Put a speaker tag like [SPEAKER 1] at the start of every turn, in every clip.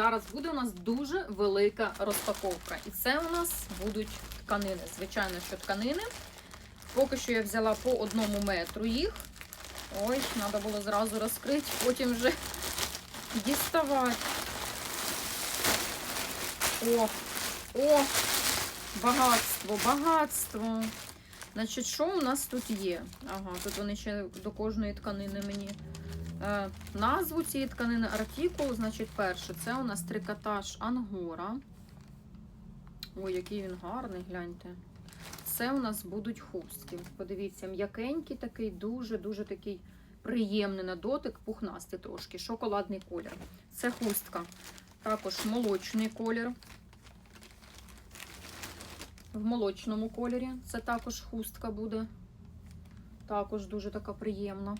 [SPEAKER 1] зараз буде у нас дуже велика розпаковка. І це у нас будуть тканини. Звичайно, що тканини. Поки що я взяла по одному метру їх. Ой, треба було зразу розкрити, потім вже діставати. О, о, багатство, багатство. Значить, що у нас тут є? Ага, тут вони ще до кожної тканини мені. Е, назву цієї тканини артикул, значить, перше, це у нас трикотаж Ангора. Ой, який він гарний, гляньте. Це у нас будуть хустки. Подивіться, м'якенький такий, дуже-дуже такий приємний на дотик, пухнастий трошки, шоколадний колір. Це хустка. Також молочний колір. В молочному кольорі це також хустка буде. Також дуже така приємна.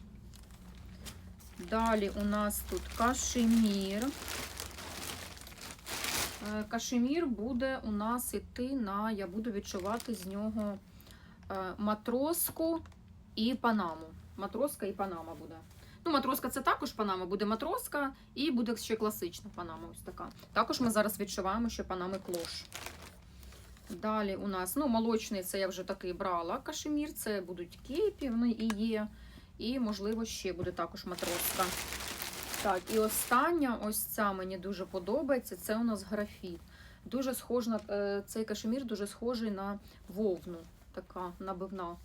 [SPEAKER 1] Далі у нас тут кашемір. Е, Кашемір буде у нас іти на, я буду відчувати з нього е, матроску і панаму. Матроска і панама буде. Ну, матроска це також панама, буде матроска і буде ще класична панама. Ось така. Також ми зараз відчуваємо, що панами клош. Далі у нас ну, молочний, це я вже такий брала кашемір, це будуть кепі, вони і є. І, можливо, ще буде також матроска. Так, і остання, ось ця мені дуже подобається. Це у нас графіт. Дуже схож на е, цей кашемір дуже схожий на вовну. Така набивна,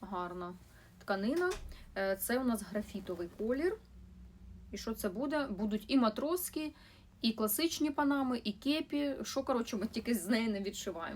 [SPEAKER 1] гарна тканина. Е, Це у нас графітовий колір. І що це буде? Будуть і матроски, і класичні панами, і кепі. Що, коротше, ми тільки з неї не відшиваємо.